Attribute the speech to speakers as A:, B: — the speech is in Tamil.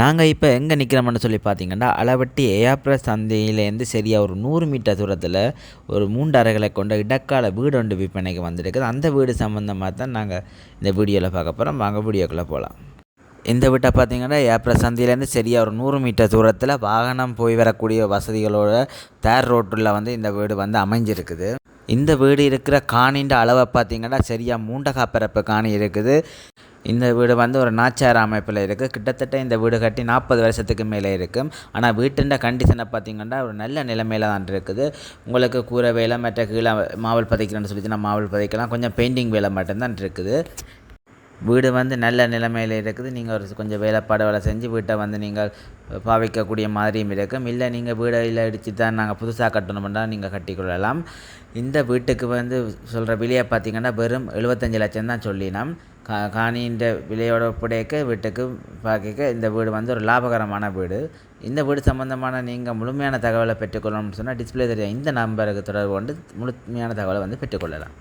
A: நாங்கள் இப்போ எங்கே நிற்கிறோம்னு சொல்லி பார்த்தீங்கன்னா அளவட்டி ஏஆப்ரஸ் சந்தையிலேருந்து சரியாக ஒரு நூறு மீட்டர் தூரத்தில் ஒரு மூன்று அறைகளை கொண்ட இடக்கால வீடு ஒன்று விற்பனைக்கு வந்திருக்குது. அந்த வீடு சம்மந்தமாக தான் நாங்கள் இந்த வீடியோவில் பார்க்க போகிறோம் வாங்க வீடியோக்குள்ளே போகலாம் இந்த வீட்டை பார்த்தீங்கன்னா ஏப்ர சந்தையிலேருந்து சரியாக ஒரு நூறு மீட்டர் தூரத்தில் வாகனம் போய் வரக்கூடிய வசதிகளோட தேர் ரோட்டில் வந்து இந்த வீடு வந்து அமைஞ்சிருக்குது. இந்த வீடு இருக்கிற காணின்ற அளவை பார்த்தீங்கன்னா சரியாக மூண்டகா பிறப்பு காணி இருக்குது. இந்த வீடு வந்து ஒரு நாச்சார அமைப்பில் இருக்குது. கிட்டத்தட்ட இந்த வீடு கட்டி நாற்பது வருஷத்துக்கு மேலே இருக்கும். ஆனால் வீட்டுன்ற கண்டிஷனை பார்த்தீங்கன்னா ஒரு நல்ல நிலைமையில் தான் இருக்குது. உங்களுக்கு கூரை வேலை மற்ற கீழே மாவல் பதிக்கிறேன்னு சொல்லிச்சுன்னா மாவல் பதிக்கலாம். கொஞ்சம் பெயிண்டிங் வேலை மட்டும்தான் இருக்குது. வீடு வந்து நல்ல நிலைமையில் இருக்குது. நீங்கள் ஒரு கொஞ்சம் வேலைப்பாடு வேலை செஞ்சு வீட்டை வந்து நீங்கள் பாவிக்கக்கூடிய மாதிரியும் இருக்கும். இல்லை நீங்கள் வீடையில் இடித்து தான் நாங்கள் புதுசாக கட்டணும்னா நீங்கள் கட்டிக்கொள்ளலாம். இந்த வீட்டுக்கு வந்து சொல்கிற விலையை பார்த்தீங்கன்னா வெறும் எழுபத்தஞ்சி லட்சம் தான் சொல்லினோம். கா காணின்ற விலையோட ஒப்படைக்க வீட்டுக்கு பார்க்க இந்த வீடு வந்து ஒரு லாபகரமான வீடு. இந்த வீடு சம்மந்தமான நீங்கள் முழுமையான தகவலை பெற்றுக்கொள்ளணும்னு சொன்னால் டிஸ்பிளே தெரியும் இந்த நம்பருக்கு தொடர்பு கொண்டு முழுமையான தகவலை வந்து பெற்றுக்கொள்ளலாம்.